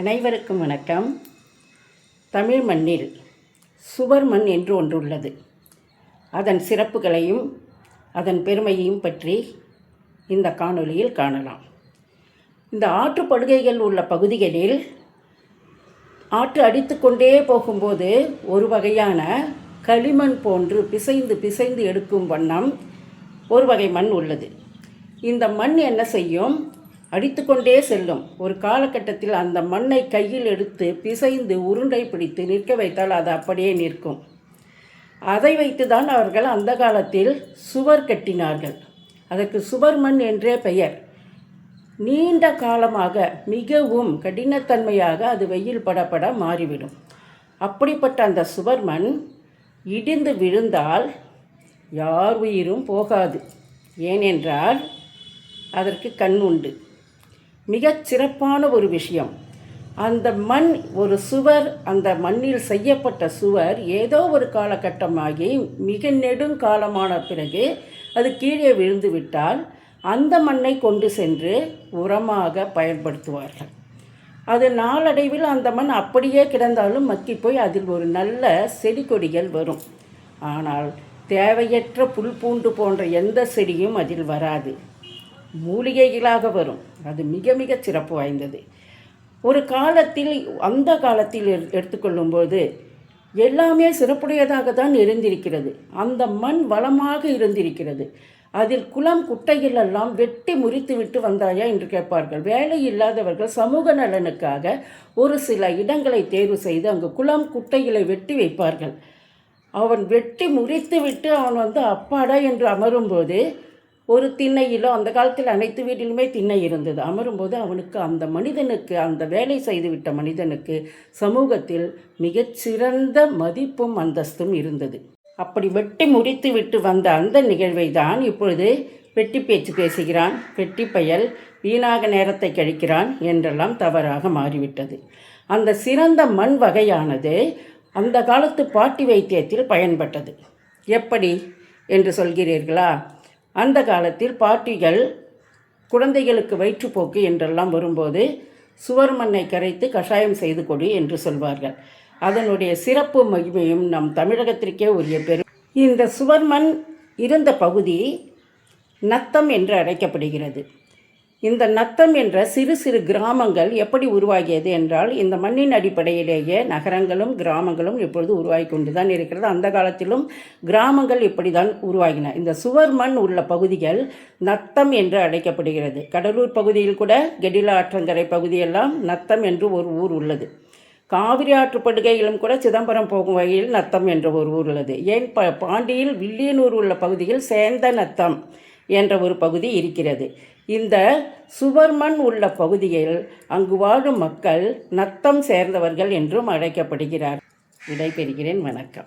அனைவருக்கும் வணக்கம். தமிழ் மண்ணில் சுவர் மண் என்று ஒன்று உள்ளது அதன் சிறப்புகளையும் அதன் பெருமையையும் பற்றி இந்த காணொளியில் காணலாம். இந்த ஆற்றுப்படுகைகள் உள்ள பகுதிகளில் ஆற்று அடித்துக்கொண்டே போகும்போது ஒரு வகையான களிமண் போன்று பிசைந்து பிசைந்து எடுக்கும் வண்ணம் ஒரு வகை மண் உள்ளது. இந்த மண் என்ன செய்யும்? அடித்துக்கொண்டே செல்லும். ஒரு காலகட்டத்தில் அந்த மண்ணை கையில் எடுத்து பிசைந்து உருண்டை பிடித்து நிற்க வைத்தால் அது அப்படியே நிற்கும். அதை வைத்துதான் அவர்கள் அந்த காலத்தில் சுவர் கட்டினார்கள். அதற்கு சுவர் மண் என்றே பெயர். நீண்ட காலமாக மிகவும் கடினத்தன்மையாக அது வெயில் படப்பட மாறிவிடும். அப்படிப்பட்ட அந்த சுவர் மண் இடிந்து விழுந்தால் யார் உயிரும் போகாது. ஏனென்றால் அதற்கு கண் உண்டு. மிகச் சிறப்பான ஒரு விஷயம். அந்த மண் ஒரு சுவர் அந்த மண்ணில் செய்யப்பட்ட சுவர் ஏதோ ஒரு காலகட்டமாகி மிக நெடுங்காலமான பிறகு அது கீழே விழுந்து விட்டால் அந்த மண்ணை கொண்டு சென்று உரமாக பயன்படுத்துவார்கள். அது நாளடைவில் அந்த மண் அப்படியே கிடந்தாலும் மக்கி போய் அதில் ஒரு நல்ல செடி கொடிகள் வரும். ஆனால் தேவையற்ற புல் பூண்டு போன்ற எந்த செடியும் அதில் வராது. மூலிகைகளாக வரும். அது மிக மிக சிறப்பு வாய்ந்தது. ஒரு காலத்தில் அந்த காலத்தில் எடுத்துக்கொள்ளும்போது எல்லாமே சிறப்புடையதாக தான் இருந்திருக்கிறது. அந்த மண் வளமாக இருந்திருக்கிறது. அதில் குளம் குட்டைகள் எல்லாம் வெட்டி முறித்து விட்டு வந்தாயா என்று கேட்பார்கள். வேலை இல்லாதவர்கள் சமூக நலனுக்காக ஒரு சில இடங்களை தேர்வு செய்து அங்கு குளம் குட்டைகளை வெட்டி வைப்பார்கள். அவன் வெட்டி முறித்து விட்டு அவன் வந்து அப்பாடா என்று அமரும்போது ஒரு திண்ணையிலோ அந்த காலத்தில் அனைத்து வீட்டிலுமே திண்ணை இருந்தது. அமரும்போது அவனுக்கு அந்த மனிதனுக்கு அந்த வேலை செய்துவிட்ட மனிதனுக்கு சமூகத்தில் மிகச்சிறந்த மதிப்பும் அந்தஸ்தும் இருந்தது. அப்படி வெட்டி முடித்து விட்டு வந்த அந்த நிகழ்வை தான் இப்பொழுது வெட்டி பேச்சு பேசுகிறான் வெட்டி பயல் வீணாக நேரத்தை கழிக்கிறான் என்றெல்லாம் தவறாக மாறிவிட்டது. அந்த சிறந்த மண் வகையானது அந்த காலத்து பாட்டி வைத்தியத்தில் பயன்பட்டது. எப்படி என்று சொல்கிறீர்களா? அந்த காலத்தில் பாட்டிகள் குழந்தைகளுக்கு வயிற்றுப்போக்கு என்றெல்லாம் வரும்போது சுவர் மண்ணை கரைத்து கஷாயம் செய்து கொடு என்று சொல்வார்கள். அதனுடைய சிறப்பு மகிமையும் நம் தமிழகத்திற்கே உரிய பெரும் இந்த சுவர்மண் இருந்த பகுதி நத்தம் என்று அழைக்கப்படுகிறது. இந்த நத்தம் என்ற சிறு சிறு கிராமங்கள் எப்படி உருவாகியது என்றால் இந்த மண்ணின் அடிப்படையிலேயே நகரங்களும் கிராமங்களும் இப்பொழுது உருவாகி கொண்டு தான் இருக்கிறது. அந்த காலத்திலும் கிராமங்கள் இப்படி தான் உருவாகின. இந்த சுவர் மண் உள்ள பகுதிகள் நத்தம் என்று அழைக்கப்படுகிறது. கடலூர் பகுதியில் கூட கெடில ஆற்றங்கரை பகுதியெல்லாம் நத்தம் என்று ஒரு ஊர் உள்ளது. காவிரி ஆற்றுப்படுகையிலும் கூட சிதம்பரம் போகும் வகையில் நத்தம் என்ற ஒரு ஊர் உள்ளது. ஏன் ப பாண்டியில் வில்லியனூர் உள்ள பகுதியில் சேந்த நத்தம். என்ற ஒரு பகுதி இருக்கிறது. இந்த சுவர்மண் உள்ள பகுதியில் அங்கு வாழும் மக்கள் நத்தம் சேர்ந்தவர்கள் என்றும் அழைக்கப்படுகிறார். விடைபெறுகிறேன். வணக்கம்.